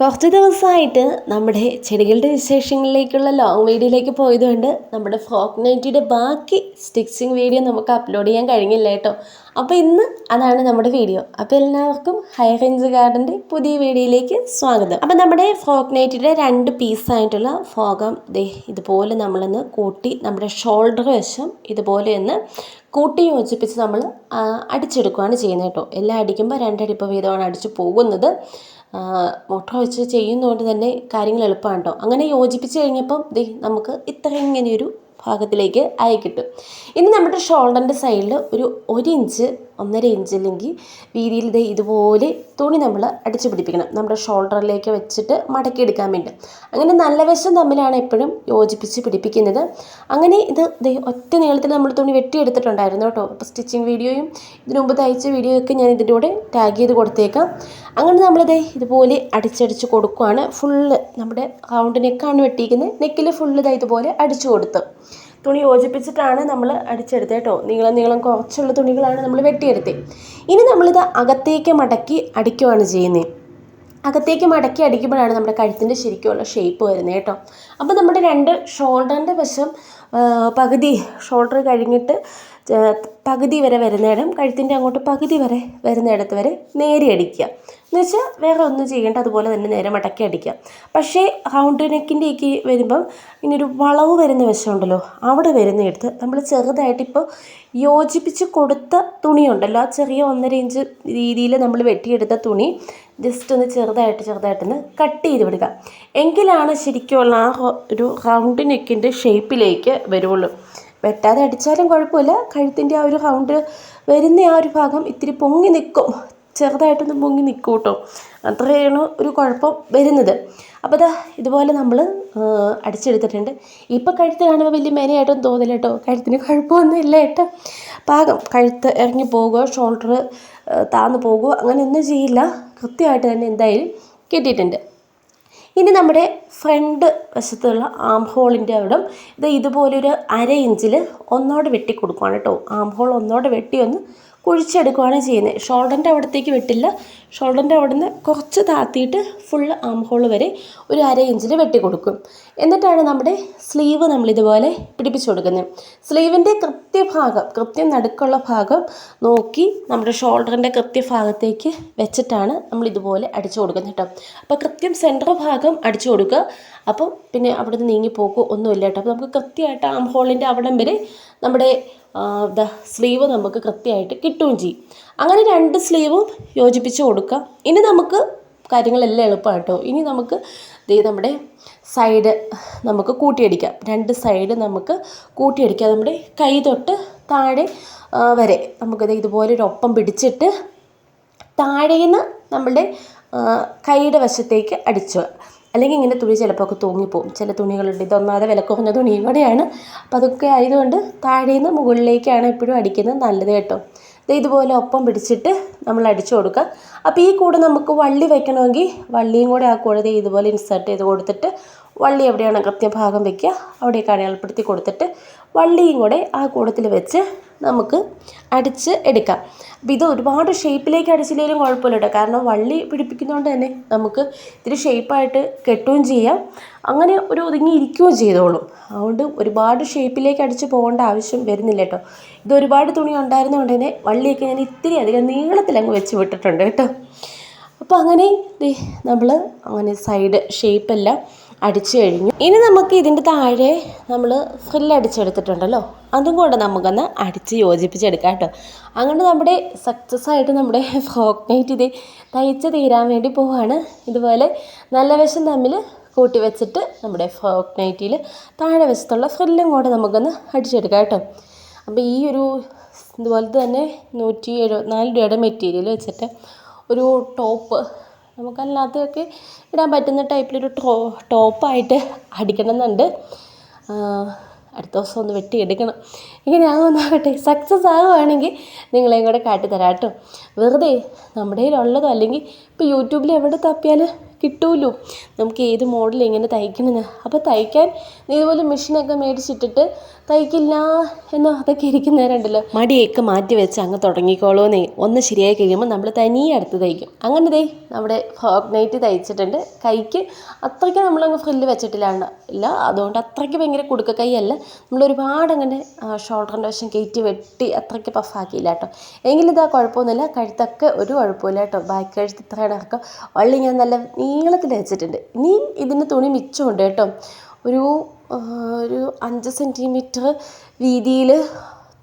കുറച്ച് ദിവസമായിട്ട് നമ്മുടെ ചെടികളുടെ വിശേഷങ്ങളിലേക്കുള്ള ലോങ് വീഡിയോയിലേക്ക് പോയതുകൊണ്ട് നമ്മുടെ ഫ്രോക്ക് നൈറ്റിയുടെ ബാക്കി സ്റ്റിച്ചിങ് വീഡിയോ നമുക്ക് അപ്ലോഡ് ചെയ്യാൻ കഴിഞ്ഞില്ല കേട്ടോ. അപ്പോൾ ഇന്ന് അതാണ് നമ്മുടെ വീഡിയോ അപ്പോൾ എല്ലാവർക്കും ഹൈ റേഞ്ച് ഗാർഡന്റെ പുതിയ വീഡിയോയിലേക്ക് സ്വാഗതം. അപ്പോൾ നമ്മുടെ ഫ്രോക്ക് നൈറ്റിയുടെ രണ്ട് പീസായിട്ടുള്ള ഫോഗം ദേ ഇതുപോലെ നമ്മളൊന്ന് കൂട്ടി നമ്മുടെ ഷോൾഡർ വശം ഇതുപോലെ ഒന്ന് കൂട്ടി യോജിപ്പിച്ച് നമ്മൾ അടിച്ചെടുക്കുകയാണ് ചെയ്യുന്നത് കേട്ടോ. എല്ലാം അടിക്കുമ്പോൾ രണ്ടടിപ്പ് വീതമാണ് അടിച്ച് പോകുന്നത്. മോട്ടർ വെച്ച് ചെയ്യുന്നതുകൊണ്ട് തന്നെ കാര്യങ്ങൾ എളുപ്പമാണ് കേട്ടോ അങ്ങനെ യോജിപ്പിച്ച് കഴിഞ്ഞപ്പം ദേ നമുക്ക് ഇത്ര ഇങ്ങനെയൊരു ഭാഗത്തിലേക്ക് ആയി കിട്ടും. ഇനി നമ്മുടെ ഷോൾഡറിന്റെ സൈഡിൽ ഒരു ഒരു ഇഞ്ച് ഒന്നര ഇഞ്ച് അല്ലെങ്കിൽ വീതിയിൽ ദേ ഇതുപോലെ തുണി നമ്മൾ അടിച്ചു പിടിപ്പിക്കണം. നമ്മുടെ ഷോൾഡറിലേക്ക് വെച്ചിട്ട് മടക്കിയെടുക്കാൻ വേണ്ടി. അങ്ങനെ നല്ല വശം തമ്മിലാണ് എപ്പോഴും യോജിപ്പിച്ച് പിടിപ്പിക്കുന്നത്. അങ്ങനെ ഇത് ദേ ഒറ്റ നീളത്തിൽ നമ്മൾ തുണി വെട്ടിയെടുത്തിട്ടുണ്ടായിരുന്നു കേട്ടോ. അപ്പോൾ സ്റ്റിച്ചിങ് വീഡിയോയും ഇതിനുമുമ്പ് തയ്ച്ച വീഡിയോ ഒക്കെ ഞാൻ ഇതിന്റെ കൂടെ ടാഗ് ചെയ്ത് കൊടുത്തേക്കാം. അങ്ങനെ നമ്മളിത് ഇതുപോലെ അടിച്ചടിച്ച് കൊടുക്കുകയാണ് ഫുള്ള് നമ്മുടെ റൗണ്ട് നെക്കാണ് വെട്ടിയിരിക്കുന്നത്. നെക്കിൽ ഫുള്ള് ഇതാ ഇതുപോലെ അടിച്ചു കൊടുത്ത്. തുണി യോജിപ്പിച്ചിട്ടാണ് നമ്മൾ അടിച്ചെടുത്തത് കേട്ടോ. നീളം നീളം കുറച്ചുള്ള തുണികളാണ് നമ്മൾ വെട്ടിയെടുത്തത് ഇനി നമ്മളിത് അകത്തേക്ക് മടക്കി അടിക്കുവാണ് ചെയ്യുന്നത് അകത്തേക്ക് മടക്കി അടിക്കുമ്പോഴാണ് നമ്മുടെ കഴുത്തിന്റെ ശരിക്കുമുള്ള ഷേപ്പ് വരുന്നത് കേട്ടോ. അപ്പോൾ നമ്മുടെ രണ്ട് ഷോൾഡറിന്റെ വശം പകുതി ഷോൾഡർ കഴിഞ്ഞിട്ട് പകുതി വരെ വരുന്നിടം കഴുത്തിന്റെ അങ്ങോട്ട് പകുതി വരെ വരുന്നിടത്ത് വരെ നേരെ അടിക്കുക. എന്ന് വെച്ചാൽ വേറെ ഒന്നും ചെയ്യേണ്ട അതുപോലെ തന്നെ നേരെ മടക്കി അടിക്കുക. പക്ഷേ റൗണ്ട് നെക്കിന്റെയൊക്കെ വരുമ്പം ഒരു വളവ് വരുന്ന വശമുണ്ടല്ലോ അവിടെ വരുന്നിടത്ത് നമ്മൾ ചെറുതായിട്ട് ഇപ്പോൾ യോജിപ്പിച്ച് കൊടുത്ത തുണിയുണ്ടല്ലോ ആ ചെറിയ ഒന്നര ഇഞ്ച് രീതിയിൽ നമ്മൾ വെട്ടിയെടുത്ത തുണി ജസ്റ്റ് ഒന്ന് ചെറുതായിട്ട് ചെറുതായിട്ടൊന്ന് കട്ട് ചെയ്ത് വിടുക. എങ്കിലാണ് ശരിക്കുമുള്ള ആ ഒരു റൗണ്ട് നെക്കിന്റെ ഷേപ്പിലേക്ക് വരുള്ളൂ വെട്ടാതെ അടിച്ചാലും കുഴപ്പമില്ല. കഴുത്തിന്റെ ആ ഒരു ഹൗണ്ട് വരുന്ന ആ ഒരു ഭാഗം ഇത്തിരി പൊങ്ങി നിൽക്കും ചെറുതായിട്ടൊന്ന് പൊങ്ങി നിൽക്കും കേട്ടോ. അത്രയാണ് ഒരു കുഴപ്പം വരുന്നത്. അപ്പോൾ ദാ ഇതുപോലെ നമ്മൾ അടിച്ചെടുത്തിട്ടുണ്ട്. ഇപ്പോൾ കഴുത്ത് കാണുമ്പോൾ വലിയ മേനയായിട്ടൊന്നും തോന്നില്ല കേട്ടോ. കഴുത്തിന് കുഴപ്പമൊന്നും ഇല്ല കേട്ടോ. പാകം. കഴുത്ത് ഇറങ്ങി പോകുക ഷോൾഡർ താന്നു പോകുക അങ്ങനെയൊന്നും ചെയ്യില്ല. കൃത്യമായിട്ട് തന്നെ എന്തായാലും കെട്ടിയിട്ടുണ്ട്. ഇനി നമ്മുടെ ഫ്രണ്ട് വശത്തുള്ള ആം ഹോളിന്റെ അവിടെ. ഇത് ഇതുപോലൊരു അര ഇഞ്ചിൽ ഒന്നോട് വെട്ടി കൊടുക്കുകയാണ് കേട്ടോ. ആം ഹോൾ ഒന്നോട് വെട്ടി ഒന്ന് കുഴിച്ചെടുക്കുകയാണ് ചെയ്യുന്നത്. ഷോൾഡറിന്റെ അവിടത്തേക്ക് വെട്ടില്ല. ഷോൾഡറിന്റെ അവിടെ നിന്ന് കുറച്ച് താത്തിയിട്ട് ഫുള്ള് ആം ഹോൾ വരെ ഒരു അര ഇഞ്ചിൽ വെട്ടി കൊടുക്കും എന്നിട്ടാണ് നമ്മുടെ സ്ലീവ് നമ്മളിതുപോലെ പിടിപ്പിച്ചു കൊടുക്കുന്നത്. സ്ലീവിന്റെ കൃത്യഭാഗം കൃത്യം നടുക്കുള്ള ഭാഗം നോക്കി നമ്മുടെ ഷോൾഡറിന്റെ കൃത്യഭാഗത്തേക്ക് വെച്ചിട്ടാണ് നമ്മൾ ഇതുപോലെ അടിച്ചു കൊടുക്കുന്നത് കേട്ടോ. അപ്പോൾ കൃത്യം സെന്റർ ഭാഗം അടിച്ചു കൊടുക്കുക അപ്പം പിന്നെ അവിടുന്ന് നീങ്ങിപ്പോക്കോ നീങ്ങി പോകുക ഒന്നുമില്ല കേട്ടോ. അപ്പോൾ നമുക്ക് കൃത്യമായിട്ട് ആം ഹോളിന്റെ അവിടം വരെ നമ്മുടെ ദ സ്ലീവ് നമുക്ക് കൃത്യമായിട്ട് കിട്ടുകയും ചെയ്യും. അങ്ങനെ രണ്ട് സ്ലീവും യോജിപ്പിച്ച് കൊടുക്കുക ഇനി നമുക്ക് കാര്യങ്ങളെല്ലാം എളുപ്പമായിട്ടോ ഇനി നമുക്ക് നമ്മുടെ സൈഡ് നമുക്ക് കൂട്ടിയടിക്കാം. രണ്ട് സൈഡ് നമുക്ക് കൂട്ടിയടിക്കാം. നമ്മുടെ കൈ തൊട്ട് താഴെ വരെ. നമുക്കത് ഇതുപോലെ ഒരു ഒപ്പം പിടിച്ചിട്ട് താഴേന്ന് നമ്മളുടെ കൈയുടെ വശത്തേക്ക് അടിച്ചു അല്ലെങ്കിൽ ഇങ്ങനെ തുണി ചിലപ്പോൾ ഒക്കെ തൂങ്ങിപ്പോവും. ചില തുണികളുണ്ട്. ഇതൊന്നാതെ വില കുറഞ്ഞ തുണിയും കൂടെയാണ്. അപ്പോൾ അതൊക്കെ ആയതുകൊണ്ട് താഴേന്ന് മുകളിലേക്കാണ് എപ്പോഴും അടിക്കുന്നത് നല്ലത് കേട്ടോ. ഇതുപോലെ ഒപ്പം പിടിച്ചിട്ട് നമ്മൾ അടിച്ചു കൊടുക്കുക. അപ്പോൾ ഈ കൂടെ നമുക്ക് വള്ളി വെക്കണമെങ്കിൽ വള്ളിയും കൂടെ ആ കൂടെ ഇതുപോലെ ഇൻസേർട്ട് ചെയ്ത് കൊടുത്തിട്ട് വള്ളി എവിടെയാണ് കൃത്യഭാഗം വെക്കുക അവിടെയൊക്കെ അടയാളപ്പെടുത്തി കൊടുത്തിട്ട് വള്ളിയും കൂടെ ആ കൂടത്തിൽ വെച്ച് നമുക്ക് അടിച്ച് എടുക്കാം. അപ്പോൾ ഇത് ഒരുപാട് ഷേപ്പിലേക്ക് അടിച്ചില്ലെങ്കിലും കുഴപ്പമില്ല കേട്ടോ. കാരണം വള്ളി പിടിപ്പിക്കുന്നതുകൊണ്ട് തന്നെ നമുക്ക് ഇത്തിരി ഷേപ്പായിട്ട് കെട്ടുകയും ചെയ്യാം. അങ്ങനെ ഒരു ഒതുങ്ങി ഇരിക്കുകയും ചെയ്തോളും. അതുകൊണ്ട് ഒരുപാട് ഷേപ്പിലേക്ക് അടിച്ച് പോകേണ്ട ആവശ്യം വരുന്നില്ല കേട്ടോ. ഇത് ഒരുപാട് തുണി ഉണ്ടായിരുന്നതുകൊണ്ട് തന്നെ വള്ളിയൊക്കെ ഞാൻ ഇത്തിരി അധികം നീളത്തിൽ അങ്ങ് വെച്ച് വിട്ടിട്ടുണ്ട് കേട്ടോ. അപ്പോൾ അങ്ങനെ നമ്മൾ അങ്ങനെ സൈഡ് ഷേപ്പെല്ലാം അടിച്ചു കഴിഞ്ഞു. ഇനി നമുക്ക് ഇതിന്റെ താഴെ നമ്മൾ ഫ്രില്ല് അടിച്ചെടുത്തിട്ടുണ്ടല്ലോ. അതും കൂടെ നമുക്കൊന്ന് അടിച്ച് യോജിപ്പിച്ചെടുക്കാം കേട്ടോ. അങ്ങനെ നമ്മുടെ സക്സസ് ആയിട്ട് നമ്മുടെ ഫ്രോക്ക് നൈറ്റ് ഇത് തയ്ച്ച് തീരാൻ വേണ്ടി പോവാണ്. ഇതുപോലെ നല്ല വശം തമ്മിൽ കൂട്ടി വെച്ചിട്ട് നമ്മുടെ ഫ്രോക്ക് നൈറ്റിയിൽ താഴെ വശത്തുള്ള ഫ്രില്ലും കൂടെ നമുക്കൊന്ന് അടിച്ചെടുക്കാം കേട്ടോ. അപ്പോൾ ഈ ഒരു ഇതുപോലെ തന്നെ നൂറ്റി എഴുപത്തിനാല് രൂപയുടെ മെറ്റീരിയൽ വെച്ചിട്ട് ഒരു ടോപ്പ് നമുക്കല്ലാത്തതൊക്കെ ഇടാൻ പറ്റുന്ന ടൈപ്പിലൊരു ടോ ടോപ്പായിട്ട് അടിക്കണം എന്നുണ്ട് അടുത്ത ദിവസം ഒന്ന് വെട്ടിയെടുക്കണം. ഇങ്ങനെയാകുമെന്നാകട്ടെ സക്സസ് ആകുവാണെങ്കിൽ നിങ്ങളെയും കൂടെ കാട്ടിത്തരാം കേട്ടോ. വെറുതെ നമ്മുടെ കയ്യിലുള്ളതോ അല്ലെങ്കിൽ ഇപ്പോൾ യൂട്യൂബിൽ എവിടെ തപ്പിയാൽ കിട്ടുമല്ലോ നമുക്ക് ഏത് മോഡൽ എങ്ങനെ തയ്ക്കണമെന്ന് അപ്പോൾ തയ്ക്കാൻ ഇതുപോലെ മെഷീനൊക്കെ മേടിച്ചിട്ടിട്ട് തയ്ക്കില്ല എന്ന് അതൊക്കെ ഇരിക്കുന്നവരുണ്ടല്ലോ. മടിയൊക്കെ മാറ്റി വെച്ച് അങ്ങ് തുടങ്ങിക്കോളൂന്നേ. ഒന്ന് ശരിയായി കഴിയുമ്പോൾ നമ്മൾ തനിയെ അടുത്ത് തയ്ക്കും. അങ്ങനെ ദേ നമ്മുടെ ഫ്രോക്ക് നൈറ്റ് തയ്ച്ചിട്ടുണ്ട്. കൈക്ക് അത്രയ്ക്ക് നമ്മളങ്ങ് ഫ്രില്ല് വെച്ചിട്ടില്ലാണ്ട്. ഇല്ല അതുകൊണ്ട് അത്രയ്ക്ക് ഭയങ്കര കുടുക്ക കൈയല്ല നമ്മൾ ഒരുപാട് അങ്ങനെ ഷോൾഡറിന്റെ വശം കയറ്റി വെട്ടി അത്രയ്ക്ക് പഫാക്കിയില്ല കേട്ടോ. എങ്കിലും കുഴപ്പമൊന്നുമില്ല. കഴുത്തൊക്കെ ഒരു കുഴപ്പമില്ല കേട്ടോ. ബാക്ക് കഴുത്ത് ഇത്രയാണ് ഇറക്കം. വള്ളി ഞാൻ നല്ല നീളത്തിൽ വെച്ചിട്ടുണ്ട്. ഇനി ഇതിന് തുണി മിച്ചമുണ്ട് കേട്ടോ. ഒരു ഒരു അഞ്ച് സെന്റിമീറ്റർ വീതിയിൽ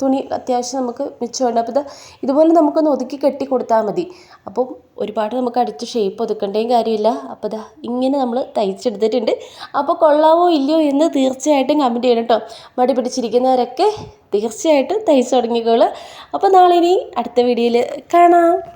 തുണി അത്യാവശ്യം നമുക്ക് മിച്ചമുണ്ട്. അപ്പോൾ ഇത് ഇതുപോലെ നമുക്കൊന്ന് ഒതുക്കി കെട്ടി കൊടുത്താൽ മതി. അപ്പം ഒരുപാട് നമുക്ക് അടിച്ച് ഷേപ്പ് ഒതുക്കേണ്ടേയും കാര്യമില്ല. അപ്പോൾ ഇതാ ഇങ്ങനെ നമ്മൾ തയ്ച്ചെടുത്തിട്ടുണ്ട്. അപ്പോൾ കൊള്ളാവോ ഇല്ലയോ എന്ന് തീർച്ചയായിട്ടും കമന്റ് ചെയ്യണം കേട്ടോ. മടി പിടിച്ചിരിക്കുന്നവരൊക്കെ തീർച്ചയായിട്ടും തയ്ച്ച് തുടങ്ങിക്കോളൂ. അപ്പോൾ നാളെ ഇനി അടുത്ത വീഡിയോയിൽ കാണാം.